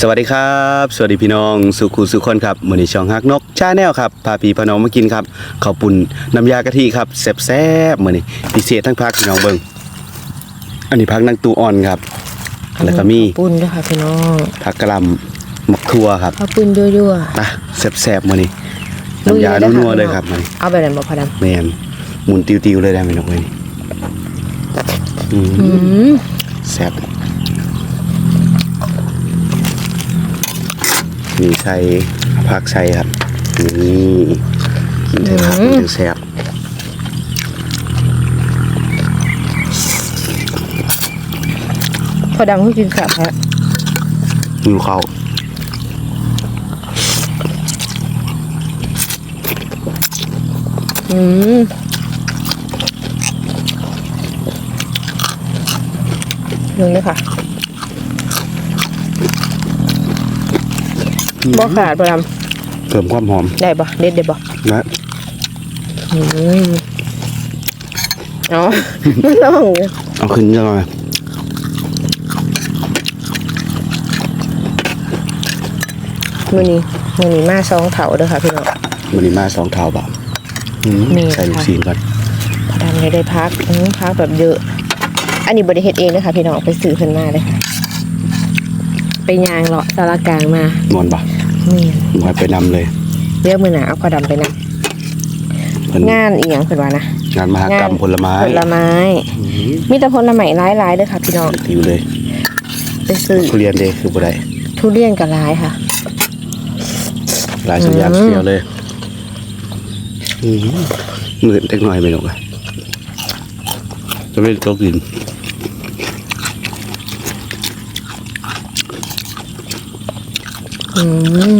สวัสดีครับ สวัสดีพี่น้องสุขุสุขคนครับมือนี้ช่องฮักนกชาแนลครับพาพี่พาน้องมากินครับข้าวปุ่นน้ำยากะทิครับแซ่บๆมือนี้พิเศษทั้งภาคพี่น้องเบิงอันนี้พักนางตูอ่อนครับ แล้วก็มีปุ้นด้วยค่ะพี่น้องผักกะหล่ำหมักทั่วครับข้าวปุ้นด้วยด้วยอะแซ่บๆมือนี้น้ำยาลุยเลยนะคะนัวๆเลยครับมือนี้เอาแบบไหนบอกพอดแมนหมุนติวๆเลยได้ไหมน้องเว้ยอืมำอืมแซ่บ มีใส่ผักใส่ครับนี่กินเถอะครับมันจะแซ่บพอดำเพิ่งกินแสบแท้หิวข้าวอืมลงเลยค่ะ บอขาดพอดเพิ่มความหอมำได้ปะเด็ดเด็ดปะนะอืมอ๋อไม่ต้องเอาขึ้นยังไงมือนี้มือนี้มาซองเถาเด้อค่ะพี่น้องมันนี้มาสองเท้าบ่าอืมมีใส่ลูกค่ะซีนก่อนพอดำเลยได้พักอืมพักแบบเยอะ อันนี้บริเฮ็ดเองนะคะพี่น้องไปซื้อขึ้นมาเลยค่ะไปยางเลาะสารกลางมา นอนบ่ นี่มอยไปนำเลยเรียกมือหนาเอาพอดำไปนะเพิ่นงานอีหยังเป็นว่านะ งานมหกรรมงาน ผลไม้ผลไม้ อืมมีแต่ผลไม้ร้ายๆเด้อค่ะพี่น้องติวเลยไปซื้อทุเรียนเด้คือบ่ได้ทุเรียนกับร้ายค่ะ หลายสัญญาณอืม เสียวเลยอืมมืดเล็กน้อยไปหนกอะจะไม่ตกดิน อืม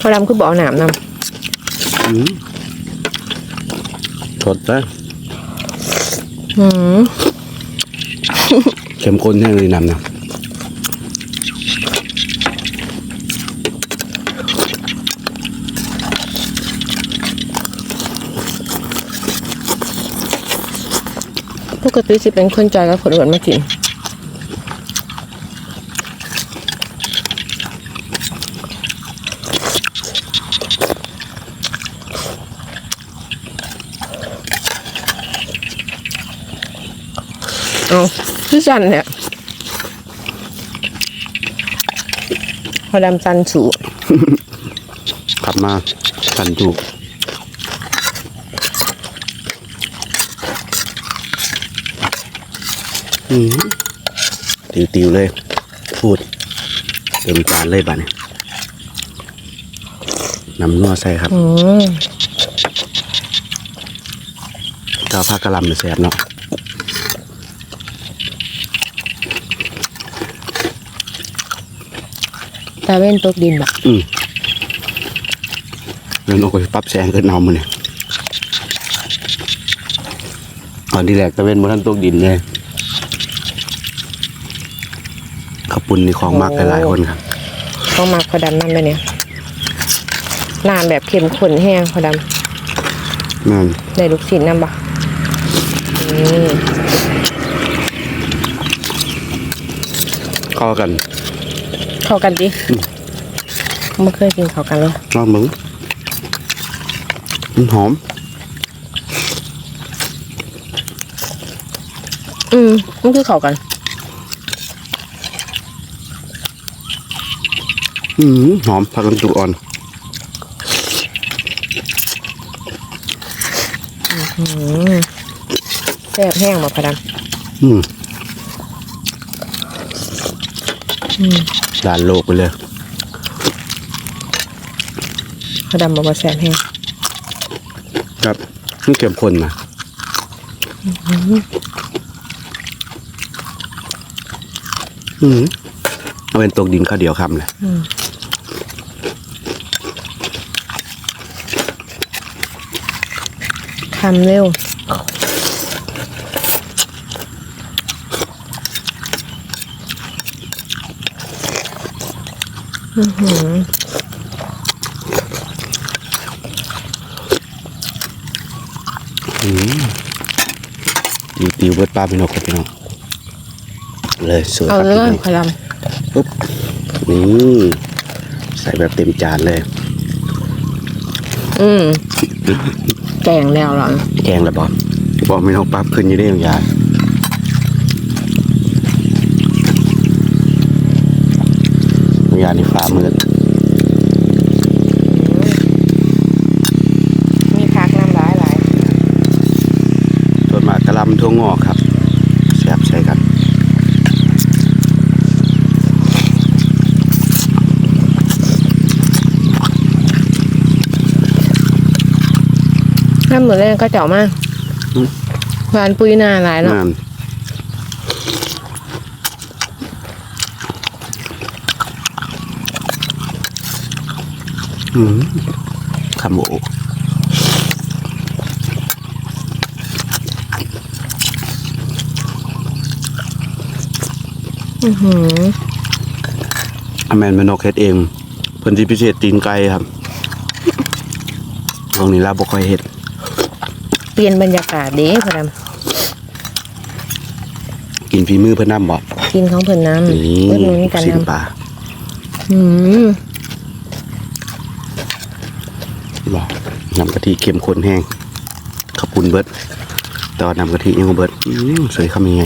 พอดำคือบอกหนามนอืมสดนะำอืมเข้มข้นแห้งเลยนำนะ กติสิเป็นคนใจกับผลหวานมากินเอาพี่จันเนี่ยพอดำจันสู ขับมาสันจู อืมติวๆเลย พูดเติมจานเลยบ้านี้น้ำนัวใส่ครับอืมเจ้าผักกะหล่ำเนี่ยแซ่บเนาะตาเว้นตกดินแบบอืมแล้วนกก็ปรับแสงขึ้นเอามันเนี่ยตอนที่แรกตะเวนบนท่านตกดินเลย ข้าวปุ้นนี่ของมากหลายๆคนครับต้องมาพอดำนั่นไปเนี่ยน้ำแบบเข้มข้นแห้งพอดนั่นำได้ลูกชิ้นน้ำบะนี่เข้ากัน เข้ากันดิไม่เคยกินเข้ากันเลยลองมึงมันหอม อืมมันคือเข้ากัน อืมหอมผักกระจุกอ่อนอืมแซ่บแห้งมาพอดอืมำอืมด่านโลกไปเลยพอดำบอกว่าแซ่บแห้งครับนี่เก็บคนนะอืมเอาเป็นตกดินข้าวเดียวคำเลย ทำเร็ว อือหืออืมดีติวเบิดปลาพี่นกครับพี่น้องเลยสวยคเอารับเลพี่ยน้องพยายามปุ๊บนี่ใส่แบบเต็มจานเลยอืม แกงแล้วเหรอแกงแล้วบอกบอกพี่นกปั๊บขึ้นอยี่ได้ยังยาอยาในฟ้ามืดมีพักน้ำร้ายหลายส่วนมากกระหลำทั่วงอกครับแซ่บใช่กัน น้ำเหมือนแรงก็เจาะมากหวานปุยหน้าหลายเนาะนั่นอืมคำโออื้อหืออแมนแมนกเฮ็ดเองเพิ่นที่พิเศษตีนไก่ครับตรงนี้ลาบบ่ค่อยเฮ็ด เปลี่ยนบรรยากาศดีพอดกินฝีมือเพิ่นนำบ่ำกินของเพิ่นน้ำนี่เพิ่นมีกันสินน้ำปลาอืมบ่น้ำกะทิเข้มข้นแห้งขาวปุนเบิดแตอนน้ำกะทิยังบ่เบิดอืมสวยคำยังไง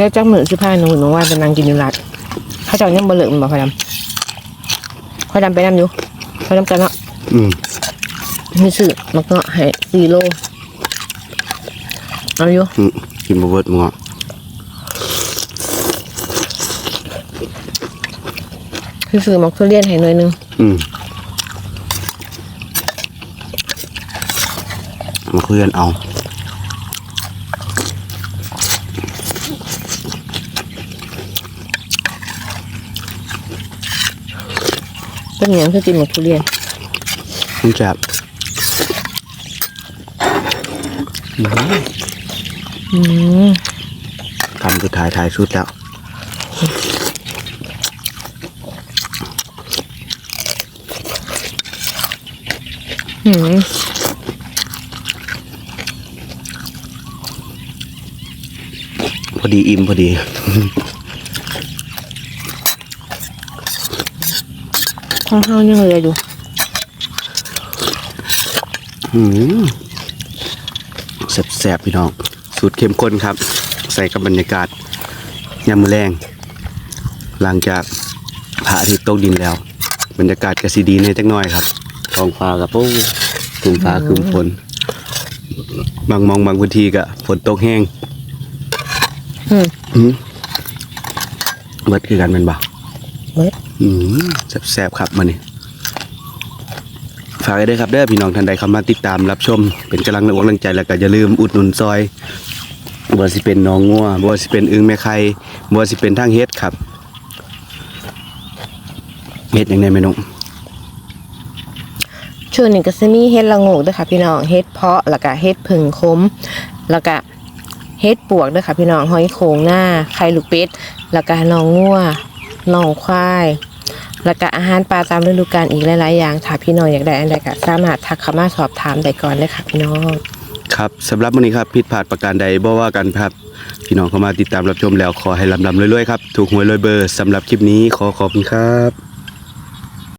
แล้วจักมือสิพาหนูหนูว่าจะนั่งกินอยู่รัดเขาเจ้ายังบ่เลิกมันบ่พอดำพอดำไปน้ำอยู่พอดำกันเนาะอืมมีสื่อมักเนาะให้สี่โลเอาอยู่อืมกินบ่เบิดหมั้งคือสื่อมักทุเรียนให้หน่อยหนึงอืมมาคุยกันเอา เป็นหยังคือกินมักทุเรียนมันจะอืมทำคือถ่ายถ่ายสุดแล้วอืมพอดีอิ่มพอดี ของเฮายังเหลืออยู่อืมแสบๆพี่น้อง สูตรเข้มข้นครับ ใส่กับบรรยากาศยามมือแรงหลังจากพระอาทิตย์ตกดินแล้ว บรรยากาศกสีดีในจักหน่อยครับท้องฟ้ากับโอ้คลุมฟ้าคลุมฝนบางมองบางพื้นที่ก็ฝนตกแห้งอืมอืมเบิดคือกันเป็นบ่เบิด อืมแซ่บๆครับมานี่ฝากไว้ด้วยครับเด้อพี่น้องท่านใดเข้ามาติดตามรับชม เป็นกำลังอกกำลังใจแล้วก็อย่าลืมอุดหนุนซอยบัวสิเป็นน้องงัวบัวสิเป็นอึงแม่ไข่บัวสิเป็นทางเฮ็ดครับเฮ็ดยังไงแม่นงช่วงนี้ก็จะมีเฮ็ดละงกด้วยค่ะพี่น้องเฮ็ดเพาะแล้วก็เฮ็ดผึ่งคมแล้วก็เฮ็ดปวกด้วยค่ะพี่น้องหอยโขงหน้าไข่ลูกเป็ดแล้วก็หนองงัวหนองควาย แล้วก็อาหารปลาตามฤดูกาลอีกหลายๆอย่างถ้าพี่น้องอยากได้อันใดก็สามารถทักเข้ามาสอบถามได้ก่อนเลยค่ะพี่น้องครับสำหรับวันนี้ครับผิดพลาดประการใดบ่ว่ากันครับ พี่น้องเข้ามาติดตามรับชมแล้วขอให้ลำลำเรื่อยๆครับ ถูกหวยรวยเบอร์สำหรับคลิปนี้ขอขอบคุณครับ